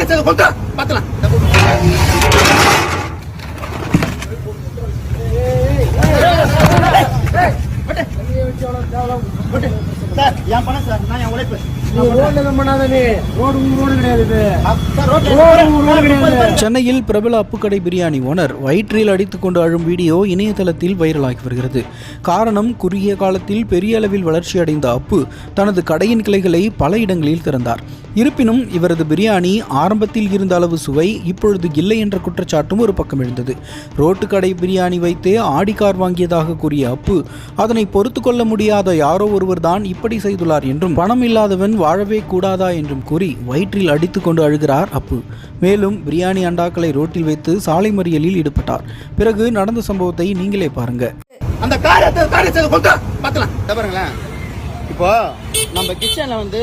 காரியத்தை கொண்டு பாத்தலாம் என் பணம் சார் சென்னையில் பிரபல அப்புக்கடை பிரியாணி ஓனர் வயிற்றில் அடித்துக்கொண்டு அழும் வீடியோ இணையதளத்தில் வைரலாகி வருகிறது. காரணம் குறுகிய காலத்தில் பெரிய அளவில் வளர்ச்சியடைந்த அப்பு தனது கடையின் கிளைகளை பல இடங்களில் திறந்தார். இருப்பினும் இவரது பிரியாணி ஆரம்பத்தில் இருந்த அளவு சுவை இப்பொழுது இல்லை என்ற குற்றச்சாட்டும் ஒரு பக்கம் எழுந்தது. ரோட்டுக்கடை பிரியாணி வைத்தே ஆடி கார் வாங்கியதாக கூறிய அப்பு அதனை பொறுத்து கொள்ள முடியாத யாரோ ஒருவர் தான் இப்படி செய்துள்ளார் என்றும் பணம் இல்லாதவன் வாழவே கூடாதா என்றும் கூறி வயிற்றில் அடித்துக்கொண்டு அழுகிறார் அப்பு. மேலும் பிரியாணி அண்டாக்களை ரோட்டில் வைத்து சாலை மறியலில் ஈடுபட்டார். பிறகு நடந்த சம்பவத்தை நீங்களே பாருங்க. அந்த காரியத்தை காரியத்தை பாருங்களேன். இப்போ நம்ம கிச்சன்ல வந்து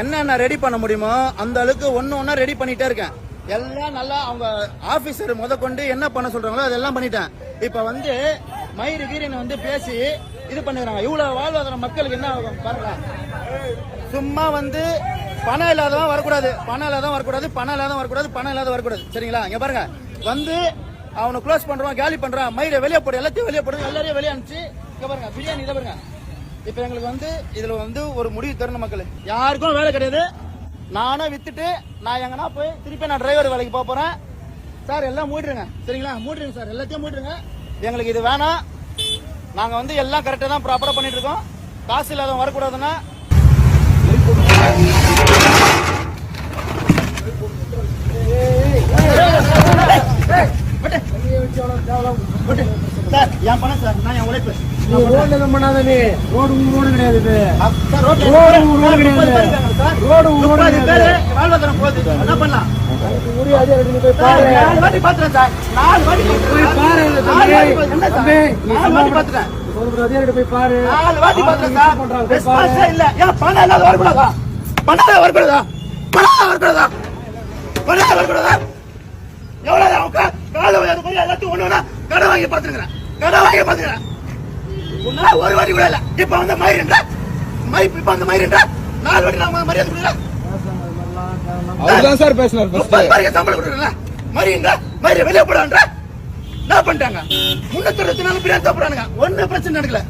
என்னென்ன ரெடி பண்ண முடியுமோ அந்த அளவுக்கு ஒண்ணு ஒண்ணா ரெடி பண்ணிட்டே இருக்கேன். எல்லாம் நல்லா அவங்க ஆபீசர் முத கொண்டு என்ன பண்ண சொல்றாங்களோ அதெல்லாம் பண்ணிட்டேன். இப்ப வந்து மயிறு கீரினை வந்து பேசி இது பண்ணுறாங்க இவ்வளவு வாழ்வாதார மக்களுக்கு என்ன ஆகும்? பாருங்க சும்மா வந்து பணம் இல்லாதவன் வரக்கூடாது. பணம் இல்லாதவன் வரக்கூடாது பணம் இல்லாதவன் வரக்கூடாது பணம் இல்லாத வரக்கூடாது. சரிங்களா? இங்க பாருங்க. வந்து அவனை க்ளோஸ் பண்றான் காலி பண்றான் மயிரை வெளியே போடு எல்லாத்தையும் வெளியே போடு எல்லாரையும் வெளியே அனுப்பிச்சு இங்க பாருங்க பிரியாணி இதை பாருங்க. இப்ப எங்களுக்கு வந்து இதுல வந்து ஒரு முடிவு தரணும் மக்கள். யாருக்கும் வேலை கிடையாது. நானே வித்துட்டு நான் எங்கன்னா போய் திருப்பி நான் டிரைவர் வேலைக்கு போக போறேன். சார் எல்லாம் மூடிடுங்க. சரிங்களா? மூடிடுங்க சார் எல்லாத்தையும் மூடிடுங்க. எங்களுக்கு இது வேணாம். நாங்க வந்து எல்லாம் கரெக்டா தான் ப்ராப்பரா பண்ணிட்டு இருக்கோம். காசு இல்லாதவன் வரக்கூடாதுன்னா சார் என் பணம் சார் நான் என் உழைப்பு சார், ரோட்ல ரோடு ரோடு கிடையாது. பேர் இருக்காங்க ரோடு ரோடு கிடையாது. போகுது. என்ன பண்ணலாம்? நாலு நாலு நாலு போய் பாரு நாலு பண்றாங்க, இல்ல. ஏன் பணம் வரக்கூடாதா? பணம் வரக்கூடாதா? பணம் வரக்கூடாதா? வரக்கூடாதா? எவ்வளவு அவங்க கா- காலை உயர்ந்து போய் எல்லாத்தையும் ஒண்ணு கடன் வாங்கி பார்த்துருக்கிறேன். கடன் வாங்கி பார்த்துக்கிறேன். உன்னால ஒரு வாட்டி கூட இல்ல. இப்ப வந்து மயிருன்ற மை இப்ப அந்த மயிருன்ற நாலு வாட்டி நான் மரியாதை கொடுக்கல அவர்தான் சார் பேசினார் முப்பது பேருக்கு சம்பளம் மரிய வெளியே போடான்ற என்ன பண்ணிட்டாங்க? முன்னூத்தி இருபத்தி நாலு பிரியாணி சாப்பிடுறாங்க ஒண்ணு பிரச்சனை நடக்கல.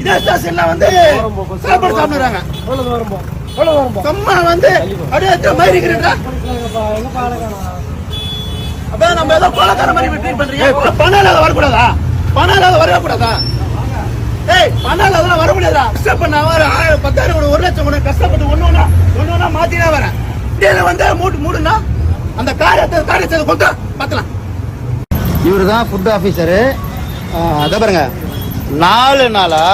இதே ஸ்டேஷன்ல வந்து சாப்பாடு சாப்பிடுறாங்க. சும்மா வந்து அப்படியே மயிருக்கிறா அப்ப நம்ம ஏதோ கொலக்கார மாதிரி ட்ரீட் பண்றீங்க. பணம் இல்லாத வரக்கூடாதா? பணம் இல்லாத வரக்கூடாதா? ஏய் பணம் இல்லாத வர முடியாதா கஷ்டப்பட்டு வர. ஆயிரம் பத்தாயிரம் கூட ஒரு லட்சம் கூட. கஷ்டப்பட்டு ஒண்ணு ஒண்ணா ஒண்ணு ஒண்ணா மாத்தினே வரேன். இதுல வந்து மூட்டு மூடுனா அந்த காரியத்தை காரியத்தை கொண்டு பாத்தலாம் இவர் தான் ஃபுட் ஆஃபீஸரு அதை பாருங்க. நாலு நாளா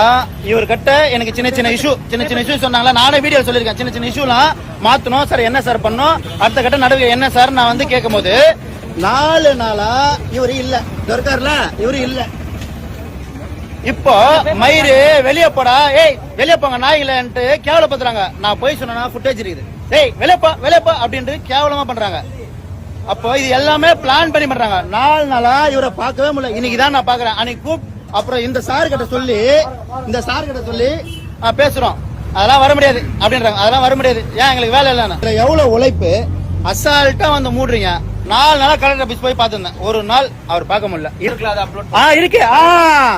இவர் கிட்ட எனக்கு சின்ன சின்ன இஷ்யூ சின்ன சின்ன இஷ்யூ சொன்னாங்களா? நானே வீடியோ சொல்லியிருக்கேன். சின்ன சின்ன இஷ்யூலாம் மாத்தணும். சார் என்ன சார் பண்ணும்? அடுத்த கட்ட நடுவு என்ன சார்? நான் வந்து கேட்கும்போது நாலு நாளா இவரு இல்ல. இருக்காருல? இவரு இல்ல. இப்போ மயிறு வெளிய போடா. ஏய் வெளிய போங்க நாய்களன்ட்டு கேவலப்படுத்துறாங்க நான் போய் சொன்னா ஃபுட்டேஜ் இருக்குது. ஏய் வெளிய போ வெளிய போ அப்படின்ட்டு கேவலமா பண்றாங்க. அப்போ இது எல்லாமே பிளான் பண்ணி பண்றாங்க. நாலு நாளா இவரை பார்க்கவே முடியல. இன்னைக்கு தான் நான் பாக்குறேன் அன்னைக்கு கூப் அப்புறம் இந்த சார் கிட்ட சொல்லி இந்த சார் கிட்ட சொல்லி பேசுறோம். அதெல்லாம் வர முடியாது அப்படின்றாங்க. அதெல்லாம் வர முடியாது. ஏன் எங்களுக்கு வேலை இல்லைன்னு. எவ்வளவு உழைப்பு? அசால்ட்டா வந்து மூடுறீங்க. நாலு நாளா கலெக்டர் ஆபீஸ் போய் பார்த்திருந்தேன். ஒரு நாள் அவர் பார்க்க முடியல. இருக்குல்ல அப்லோட் ஆ இருக்கு. ஆ.